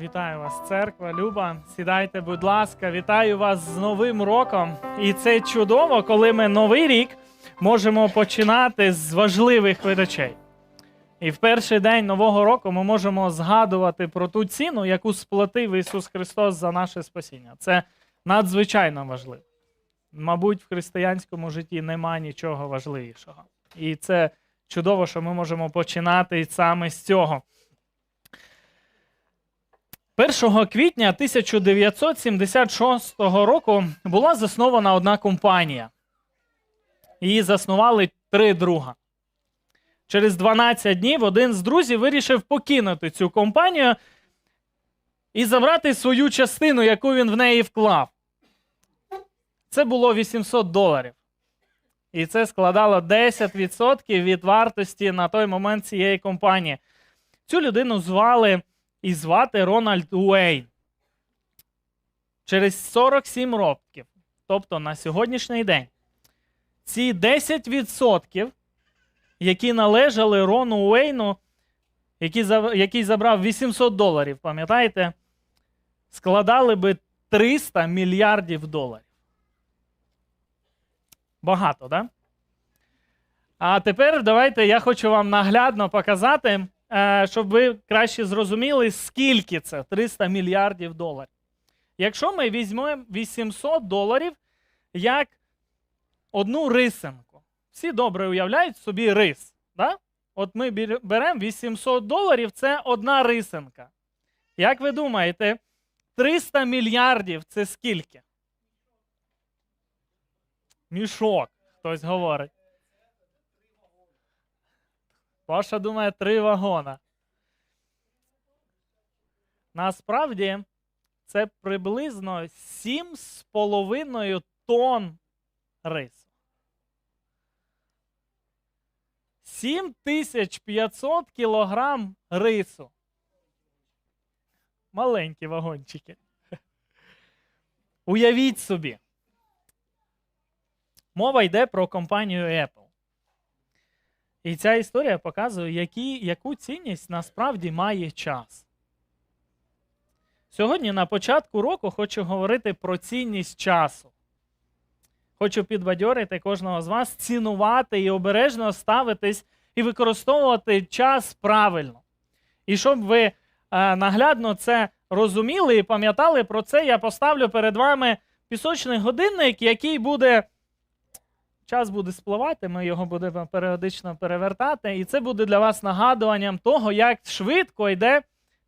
Вітаю вас, церква, Люба. Сідайте, будь ласка, вітаю вас з Новим роком. І це чудово, коли ми новий рік можемо починати з важливих речей. І в перший день Нового року ми можемо згадувати про ту ціну, яку сплатив Ісус Христос за наше спасіння. Це надзвичайно важливо. Мабуть, в християнському житті нема нічого важливішого. І це чудово, що ми можемо починати саме з цього. 1 квітня 1976 року була заснована одна компанія. Її заснували три друга. Через 12 днів один з друзів вирішив покинути цю компанію і забрати свою частину, яку він в неї вклав. Це було 800 доларів. І це складало 10% від вартості на той момент цієї компанії. Цю людину звали і звати Рональд Уейн. Через 47 років, тобто на сьогоднішній день, ці 10%, які належали Рону Уейну, який, який забрав 800 доларів, пам'ятаєте, складали би 300 мільярдів доларів. Багато, так? Да? А тепер давайте я хочу вам наглядно показати, щоб ви краще зрозуміли, скільки це 300 мільярдів доларів. Якщо ми візьмемо 800 доларів як одну рисинку, всі добре уявляють собі рис. Да? От ми беремо 800 доларів, це одна рисинка. Як ви думаєте, 300 мільярдів це скільки? Мішок, хтось говорить. Паша думає три вагона. Насправді це приблизно 7,5 тонн рису. 7500 кілограм рису. Маленькі вагончики. Уявіть собі. Мова йде про компанію Apple. І ця історія показує, які, яку цінність насправді має час. Сьогодні на початку року хочу говорити про цінність часу. Хочу підбадьорити кожного з вас цінувати і обережно ставитись і використовувати час правильно. І щоб ви е, наглядно це розуміли і пам'ятали про це, я поставлю перед вами пісочний годинник, який буде час буде спливати, ми його будемо періодично перевертати, і це буде для вас нагадуванням того, як швидко йде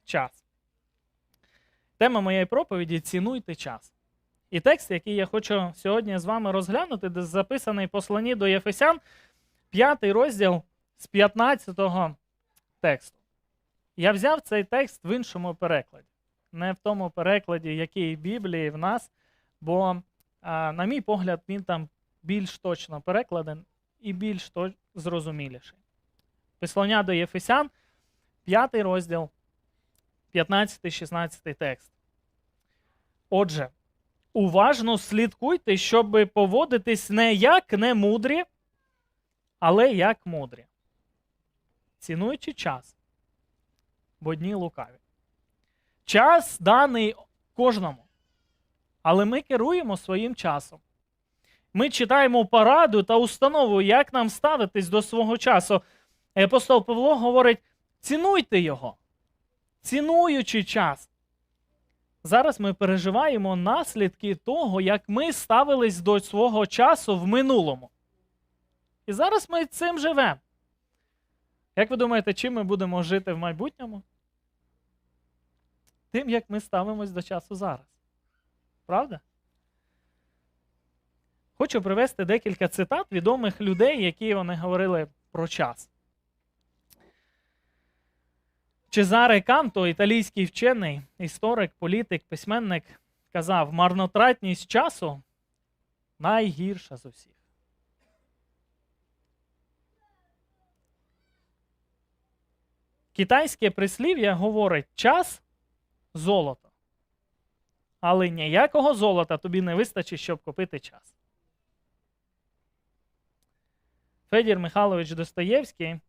час. Тема моєї проповіді цінуйте час. І текст, який я хочу сьогодні з вами розглянути, де записаний посланні до Єфесян, п'ятий розділ з 15 тексту. Я взяв цей текст в іншому перекладі, не в тому перекладі, який в Біблії в нас, бо, на мій погляд, він там більш точно перекладен і більш то- зрозуміліший. Послання до Єфесян, 5 розділ, 15-16 текст. Отже, уважно слідкуйте, щоб поводитись не як немудрі, але як мудрі. Цінуючи час, бо дні лукаві. Час даний кожному, але ми керуємо своїм часом. Ми читаємо пораду та установу, як нам ставитись до свого часу. Апостол Павло говорить: цінуйте його, цінуючи час. Зараз ми переживаємо наслідки того, як ми ставились до свого часу в минулому. І зараз ми цим живемо. Як ви думаєте, чим ми будемо жити в майбутньому? Тим, як ми ставимось до часу зараз. Правда? Хочу привести декілька цитат відомих людей, які вони говорили про час. Чезаре Канто, італійський вчений, історик, політик, письменник, казав: марнотратність часу найгірша з усіх. Китайське прислів'я говорить: час золото. Але ніякого золота тобі не вистачить, щоб купити час. Федір Михайлович Достоєвський,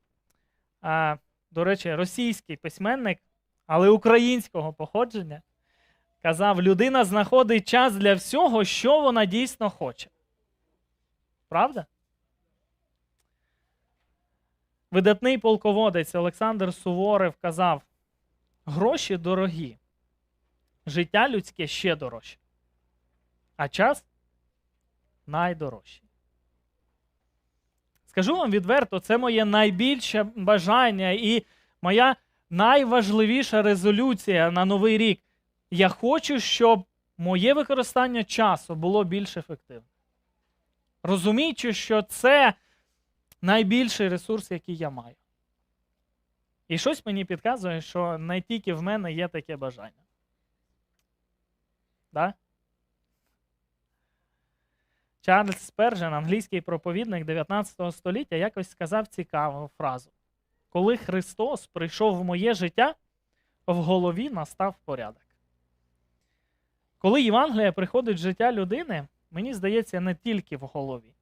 а, до речі, російський письменник, але українського походження, казав: людина знаходить час для всього, що вона дійсно хоче. Правда? Видатний полководець Олександр Суворов казав: гроші дорогі, життя людське ще дорожче, а час найдорожчий. Скажу вам відверто, це моє найбільше бажання і моя найважливіша резолюція на новий рік. Я хочу, щоб моє використання часу було більш ефективним. Розуміючи, що це найбільший ресурс, який я маю. І щось мені підказує, що не тільки в мене є таке бажання. Да? Чарльз Спержен, англійський проповідник 19 століття, якось сказав цікаву фразу: Коли Христос прийшов в моє життя, в голові настав порядок. Коли Євангелія приходить в життя людини, мені здається, не тільки в голові,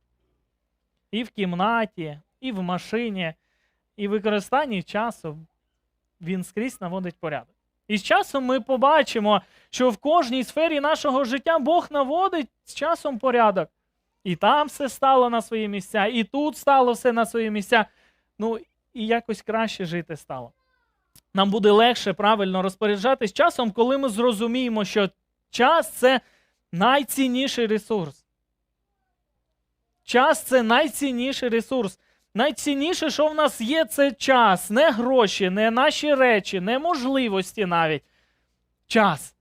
і в кімнаті, і в машині, і в використанні часу він скрізь наводить порядок. І з часом ми побачимо, що в кожній сфері нашого життя Бог наводить з часом порядок. І там все стало на свої місця, і тут стало все на свої місця. Ну, і якось краще жити стало. Нам буде легше правильно розпоряджатись часом, коли ми зрозуміємо, що час це найцінніший ресурс. Час це найцінніший ресурс. Найцінніше, що в нас є, це час, не гроші, не наші речі, не можливості навіть. Час.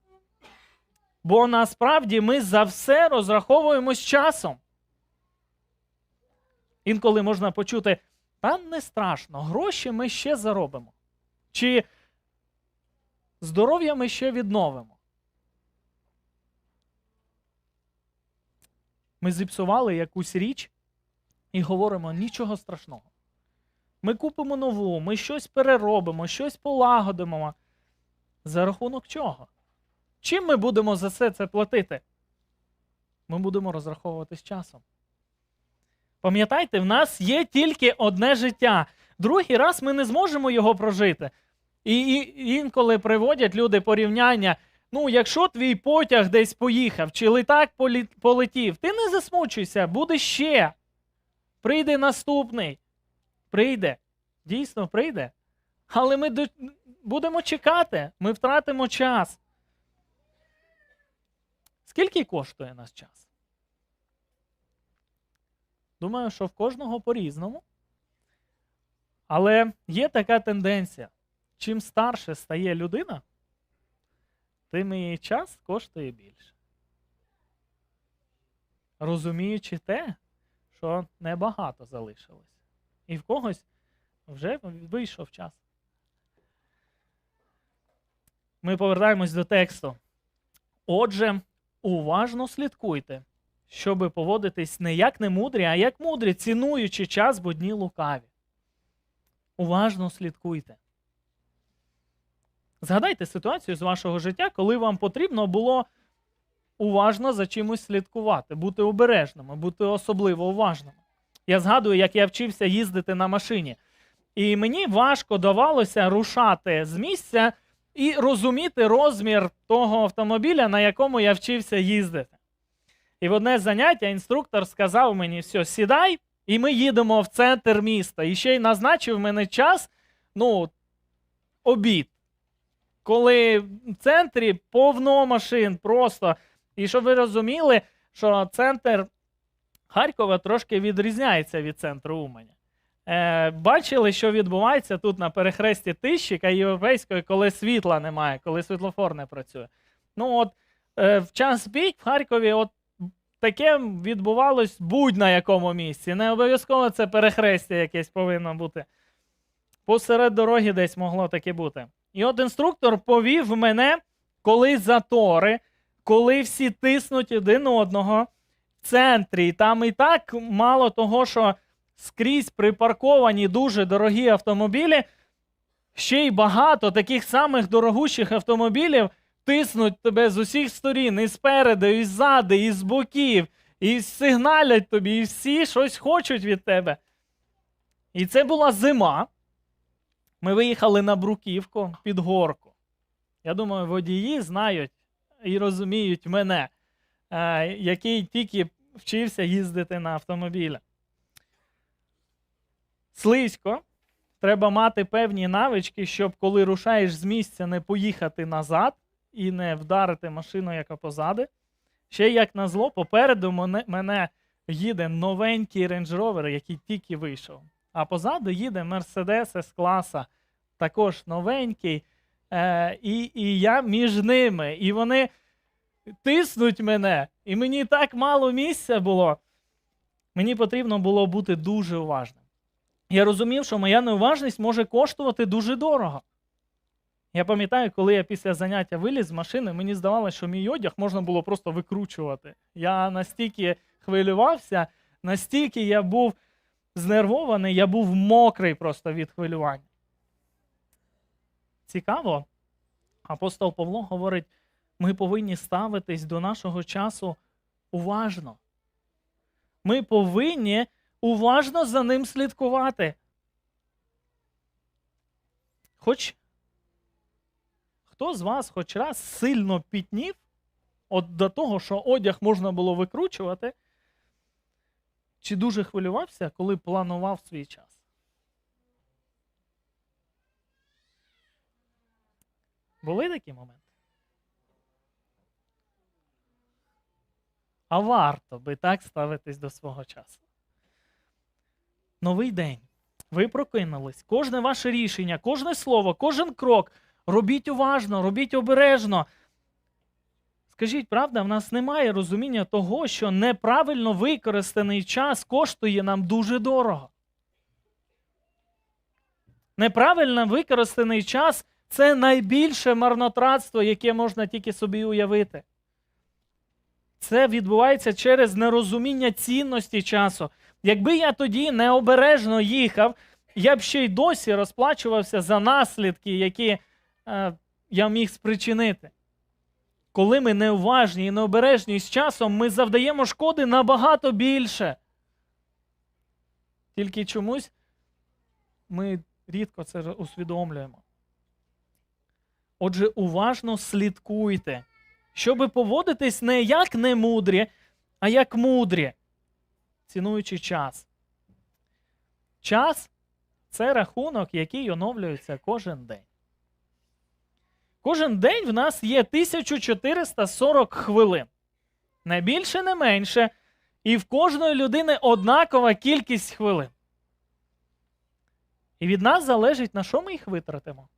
Бо насправді ми за все розраховуємо з часом. Інколи можна почути, та не страшно, гроші ми ще заробимо. Чи здоров'я ми ще відновимо. Ми зіпсували якусь річ і говоримо нічого страшного. Ми купимо нову, ми щось переробимо, щось полагодимо. За рахунок чого? Чим ми будемо за все це платити? Ми будемо розраховувати з часом. Пам'ятайте, в нас є тільки одне життя. Другий раз ми не зможемо його прожити. І, і інколи приводять люди порівняння. Ну, якщо твій потяг десь поїхав, чи літак полетів, ти не засмучуйся, буде ще. Прийде наступний. Прийде. Дійсно прийде. Але ми до... будемо чекати, ми втратимо час. Скільки коштує наш час? Думаю, що в кожного по-різному. Але є така тенденція. Чим старше стає людина, тим її час коштує більше. Розуміючи те, що небагато залишилось. І в когось вже вийшов час. Ми повертаємось до тексту. Отже, уважно слідкуйте, щоби поводитись не як немудрі, а як мудрі, цінуючи час, бо дні лукаві. Уважно слідкуйте. Згадайте ситуацію з вашого життя, коли вам потрібно було уважно за чимось слідкувати, бути обережними, бути особливо уважними. Я згадую, як я вчився їздити на машині. І мені важко давалося рушати з місця і розуміти розмір того автомобіля, на якому я вчився їздити. І в одне заняття інструктор сказав мені: все, сідай, і ми їдемо в центр міста. І ще й назначив мене час, ну, обід. Коли в центрі повно машин просто. І щоб ви розуміли, що центр Харкова трошки відрізняється від центру Уманя. Е, бачили, що відбувається тут на перехресті Тищика і Європейської, коли світла немає, коли світлофор не працює. Ну от е, в час пік в Харкові от таке відбувалось будь-на якому місці. Не обов'язково це перехрестя якесь повинно бути. Посеред дороги десь могло таке бути. І от інструктор повів мене, коли затори, коли всі тиснуть один одного в центрі. І там і так мало того, що скрізь припарковані дуже дорогі автомобілі, ще й багато таких самих дорогущих автомобілів тиснуть тебе з усіх сторін, і спереду, і ззади, і з боків, і сигналять тобі, і всі щось хочуть від тебе. І це була зима. Ми виїхали на Бруківку під горку. Я думаю, водії знають і розуміють мене, е, який тільки вчився їздити на автомобілі. Слизько. Треба мати певні навички, щоб коли рушаєш з місця, не поїхати назад і не вдарити машину, яка позади. Ще як назло, попереду мене, їде новенький Range Rover, який тільки вийшов. А позаду їде Mercedes S-класа, також новенький. Е, і, і я між ними. І вони тиснуть мене. І мені так мало місця було. Мені потрібно було бути дуже уважним. Я розумів, що моя неуважність може коштувати дуже дорого. Я пам'ятаю, коли я після заняття виліз з машини, мені здавалося, що мій одяг можна було просто викручувати. Я настільки хвилювався, настільки я був знервований, я був мокрий просто від хвилювання. Цікаво, апостол Павло говорить: ми повинні ставитись до нашого часу уважно. Ми повинні уважно за ним слідкувати. Хоч хто з вас хоч раз сильно пітнів от до того, що одяг можна було викручувати, чи дуже хвилювався, коли планував свій час? Були такі моменти? А варто би так ставитись до свого часу. Новий день. Ви прокинулись. Кожне ваше рішення, кожне слово, кожен крок. Робіть уважно, робіть обережно. Скажіть, правда, в нас немає розуміння того, що неправильно використаний час коштує нам дуже дорого. Неправильно використаний час це найбільше марнотратство, яке можна тільки собі уявити. Це відбувається через нерозуміння цінності часу. Якби я тоді необережно їхав, я б ще й досі розплачувався за наслідки, які я міг спричинити. Коли ми неуважні і необережні з часом, ми завдаємо шкоди набагато більше. Тільки чомусь ми рідко це усвідомлюємо. Отже, уважно слідкуйте, щоби поводитись не як немудрі, а як мудрі, цінуючи час. Час це рахунок, який оновлюється кожен день. Кожен день в нас є 1440 хвилин. Не більше, не менше. І в кожної людини однакова кількість хвилин. І від нас залежить, на що ми їх витратимо.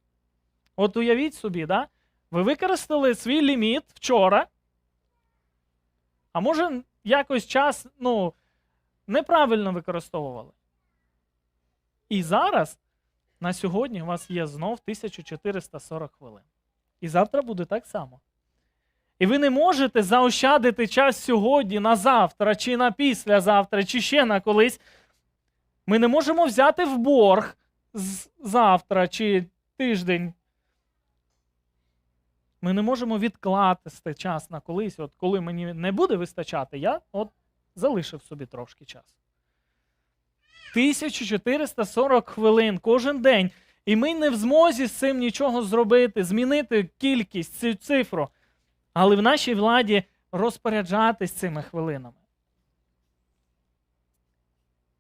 От уявіть собі, да? ви використали свій ліміт вчора, а може, якось час ну, неправильно використовували. І зараз, на сьогодні, у вас є знов 1440 хвилин. І завтра буде так само. І ви не можете заощадити час сьогодні на завтра, чи на післязавтра, чи ще на колись. Ми не можемо взяти в борг завтра чи тиждень. Ми не можемо відкласти час на колись. От коли мені не буде вистачати, я от залишив собі трошки часу. 1440 хвилин кожен день. І ми не в змозі з цим нічого зробити, змінити кількість, цю цифру. Але в нашій владі розпоряджатись цими хвилинами.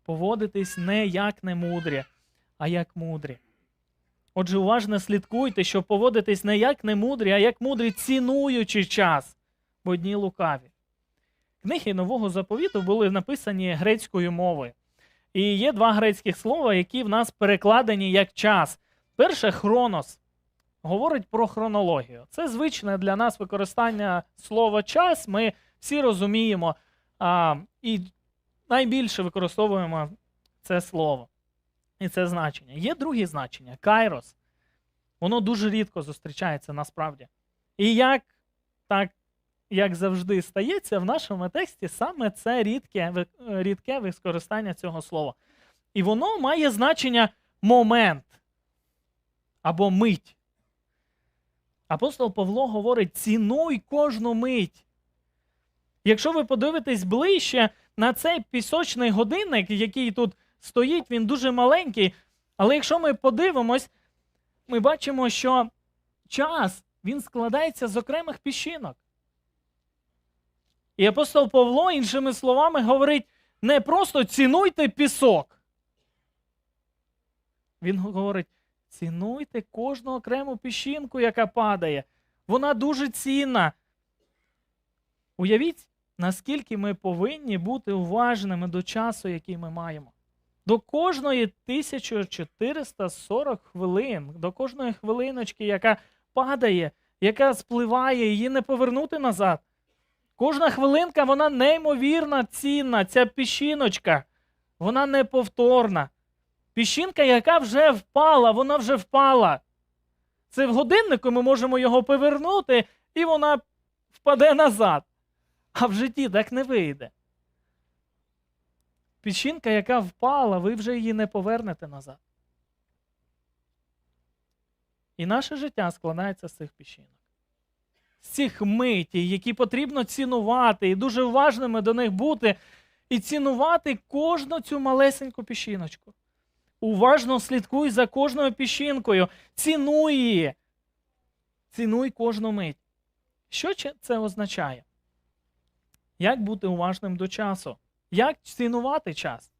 Поводитись не як немудрі, а як мудрі. Отже, уважно слідкуйте, щоб поводитись не як немудрі, а як мудрі, цінуючи час, бо дні лукаві. Книги Нового заповіту були написані грецькою мовою. І є два грецьких слова, які в нас перекладені як час. Перше хронос говорить про хронологію. Це звичне для нас використання слова час. Ми всі розуміємо а, і найбільше використовуємо це слово і це значення. Є друге значення кайрос. Воно дуже рідко зустрічається насправді. І як так, як завжди стається, в нашому тексті саме це рідке, рідке використання цього слова. І воно має значення момент або мить. Апостол Павло говорить: цінуй кожну мить. Якщо ви подивитесь ближче на цей пісочний годинник, який тут стоїть, він дуже маленький. Але якщо ми подивимось, ми бачимо, що час він складається з окремих піщинок. І апостол Павло, іншими словами, говорить: не просто цінуйте пісок. Він говорить: цінуйте кожну окрему піщинку, яка падає. Вона дуже цінна. Уявіть, наскільки ми повинні бути уважними до часу, який ми маємо. До кожної 1440 хвилин, до кожної хвилиночки, яка падає, яка спливає, її не повернути назад. Кожна хвилинка, вона неймовірно цінна, ця піщиночка, вона неповторна. Піщинка, яка вже впала, вона вже впала. Це в годиннику ми можемо його повернути, і вона впаде назад. А в житті так не вийде. Піщинка, яка впала, ви вже її не повернете назад. І наше життя складається з цих піщинок. Цих миті, які потрібно цінувати, і дуже уважними до них бути, і цінувати кожну цю малесеньку піщиночку. Уважно слідкуй за кожною піщинкою, цінуй її. Цінуй кожну мить. Що це означає? Як бути уважним до часу? Як цінувати час?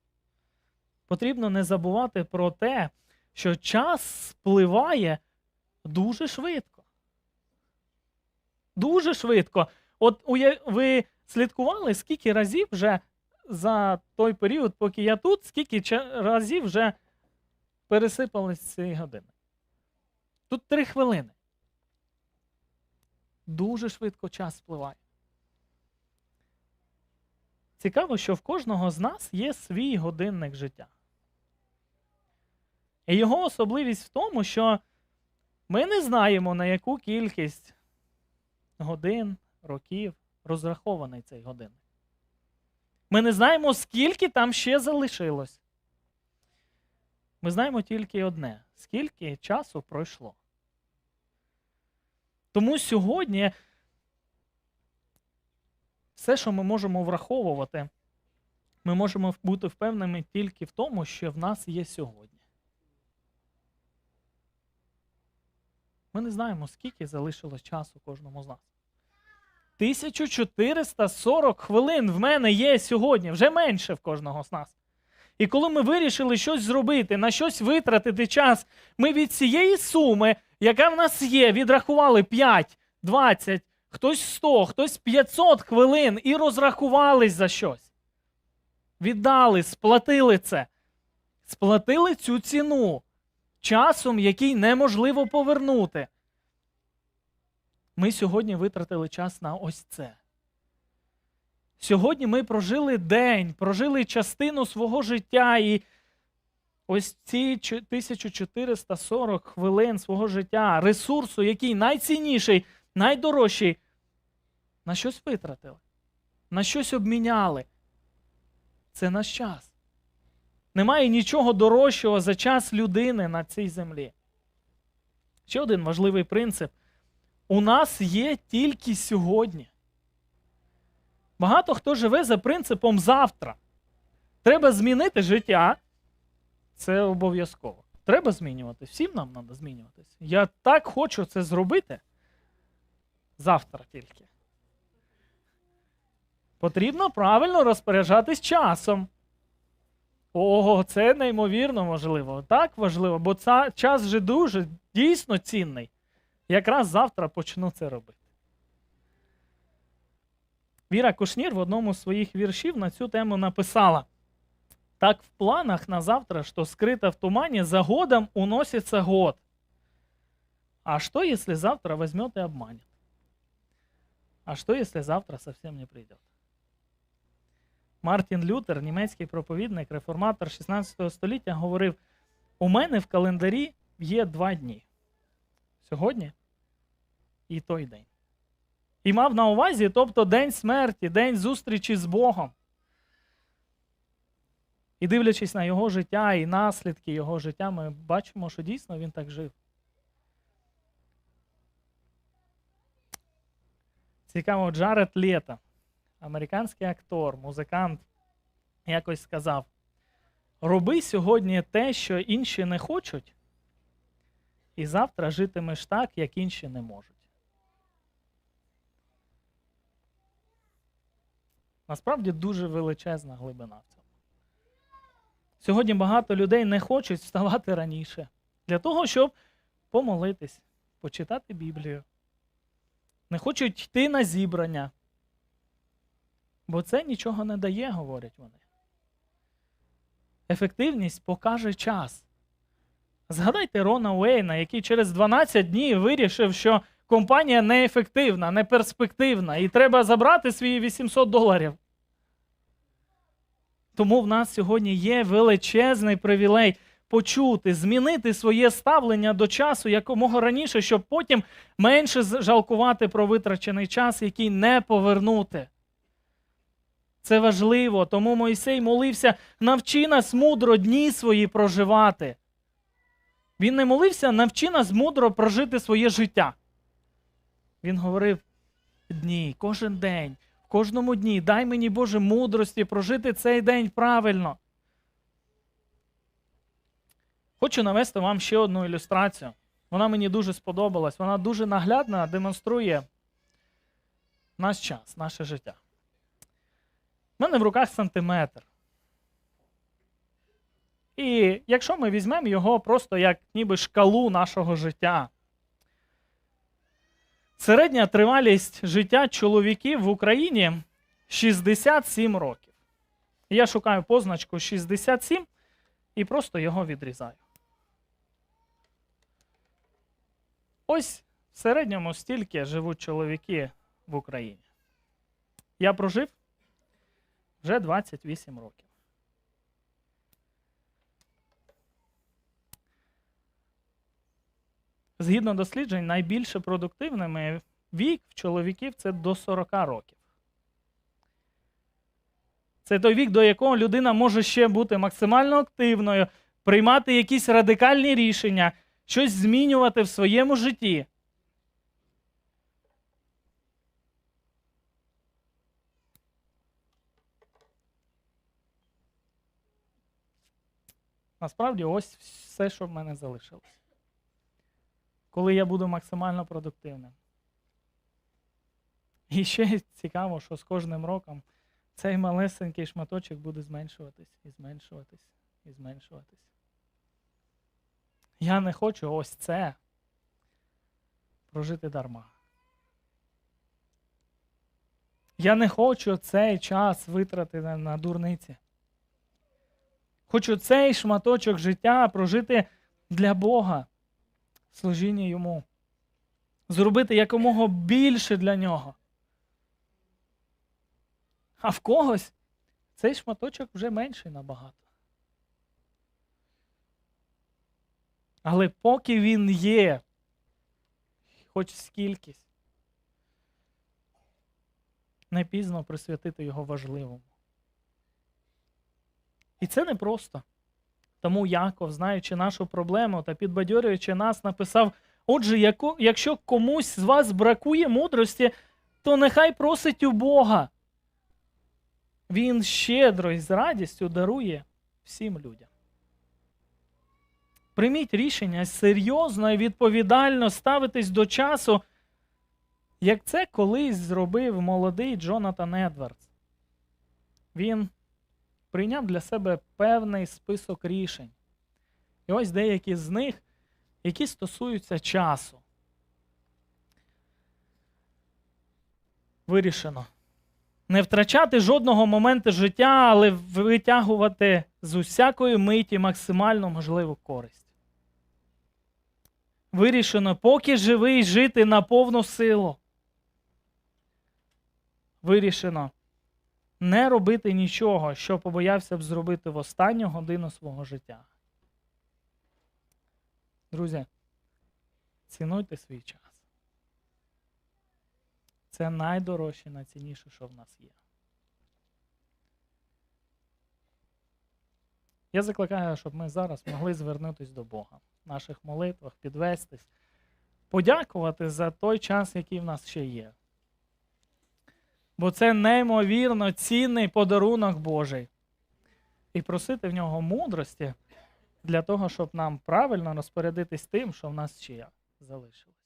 Потрібно не забувати про те, що час спливає дуже швидко. Дуже швидко. От ви слідкували, скільки разів вже за той період, поки я тут, скільки разів вже пересипались ці години. Тут три хвилини. Дуже швидко час спливає. Цікаво, що в кожного з нас є свій годинник життя. І його особливість в тому, що ми не знаємо, на яку кількість годин, років розрахований цей годинник. Ми не знаємо, скільки там ще залишилось. Ми знаємо тільки одне: скільки часу пройшло. Тому сьогодні все, що ми можемо враховувати, ми можемо бути впевненими тільки в тому, що в нас є сьогодні. Ми не знаємо, скільки залишилось часу кожному з нас. 1440 хвилин в мене є сьогодні, вже менше в кожного з нас. І коли ми вирішили щось зробити, на щось витратити час, ми від цієї суми, яка в нас є, відрахували 5, 20, хтось 100, хтось 500 хвилин і розрахувались за щось. Віддали, сплатили це. Сплатили цю ціну часом, який неможливо повернути. Ми сьогодні витратили час на ось це. Сьогодні ми прожили день, прожили частину свого життя, і ось ці 1440 хвилин свого життя, ресурсу, який найцінніший, найдорожчий, на щось витратили, на щось обміняли. Це наш час. Немає нічого дорожчого за час людини на цій землі. Ще один важливий принцип. У нас є тільки сьогодні. Багато хто живе за принципом завтра. Треба змінити життя. Це обов'язково. Треба змінюватись. Всім нам треба змінюватись. Я так хочу це зробити. Завтра тільки. Потрібно правильно розпоряджатись часом. Ого, це неймовірно важливо. Так важливо, бо ця, час вже дуже дійсно цінний. Якраз завтра почну це робити. Віра Кушнір в одному з своїх віршів на цю тему написала: Так в планах на завтра, що скрыто в тумані, за годом уносится год. А что, если завтра возьмет и обманет? А что, если завтра совсем не придет? Мартін Лютер, німецький проповідник, реформатор 16 століття, говорив: у мене в календарі є два дні. Сьогодні і той день. І мав на увазі, тобто день смерті, день зустрічі з Богом. І дивлячись на його життя і наслідки його життя, ми бачимо, що дійсно він так жив. Цікаво, Джаред Лєта, американський актор, музикант, якось сказав: роби сьогодні те, що інші не хочуть, і завтра житимеш так, як інші не можуть. Насправді дуже величезна глибина в цьому. Сьогодні багато людей не хочуть вставати раніше для того, щоб помолитись, почитати Біблію. Не хочуть йти на зібрання. Бо це нічого не дає, говорять вони. Ефективність покаже час. Згадайте Рона Уейна, який через 12 днів вирішив, що компанія неефективна, неперспективна, і треба забрати свої 800 доларів. Тому в нас сьогодні є величезний привілей почути, змінити своє ставлення до часу якомога раніше, щоб потім менше жалкувати про витрачений час, який не повернути. Це важливо, тому Мойсей молився, навчи нас мудро дні свої проживати. Він не молився, навчи нас мудро прожити своє життя. Він говорив дні, кожен день, кожному дні, дай мені Боже мудрості прожити цей день правильно. Хочу навести вам ще одну ілюстрацію. Вона мені дуже сподобалась. Вона дуже наглядно демонструє наш час, наше життя. У мене в руках сантиметр. І якщо ми візьмемо його просто як ніби шкалу нашого життя, середня тривалість життя чоловіків в Україні 67 років. Я шукаю позначку 67 і просто його відрізаю. Ось в середньому стільки живуть чоловіки в Україні. Я прожив вже 28 років. Згідно досліджень, найбільше продуктивними вік в чоловіків це до 40 років. Це той вік, до якого людина може ще бути максимально активною, приймати якісь радикальні рішення, щось змінювати в своєму житті. Насправді, ось все, що в мене залишилось. Коли я буду максимально продуктивним. І ще цікаво, що з кожним роком цей малесенький шматочок буде зменшуватись і зменшуватись і зменшуватись. Я не хочу ось це прожити дарма. Я не хочу цей час витратити на, дурниці. Хочу цей шматочок життя прожити для Бога, служіння йому, зробити якомога більше для нього. А в когось цей шматочок вже менший набагато. Але поки він є, хоч скількись, не пізно присвятити його важливому. І це не просто. Тому Яков, знаючи нашу проблему та підбадьорюючи нас, написав: Отже, якщо комусь з вас бракує мудрості, то нехай просить у Бога. Він щедро і з радістю дарує всім людям. Прийміть рішення серйозно і відповідально ставитись до часу, як це колись зробив молодий Джонатан Едвардс. Він прийняв для себе певний список рішень. І ось деякі з них, які стосуються часу. Вирішено. Не втрачати жодного моменту життя, але витягувати з усякої миті максимально можливу користь. Вирішено, поки живий жити на повну силу. Вирішено не робити нічого, що побоявся б зробити в останню годину свого життя. Друзі, цінуйте свій час. Це найдорожче, найцінніше, що в нас є. Я закликаю, щоб ми зараз могли звернутися до Бога в наших молитвах, підвестись, подякувати за той час, який в нас ще є. Бо це неймовірно цінний подарунок Божий. І просити в нього мудрості для того, щоб нам правильно розпорядитись тим, що в нас ще залишилось.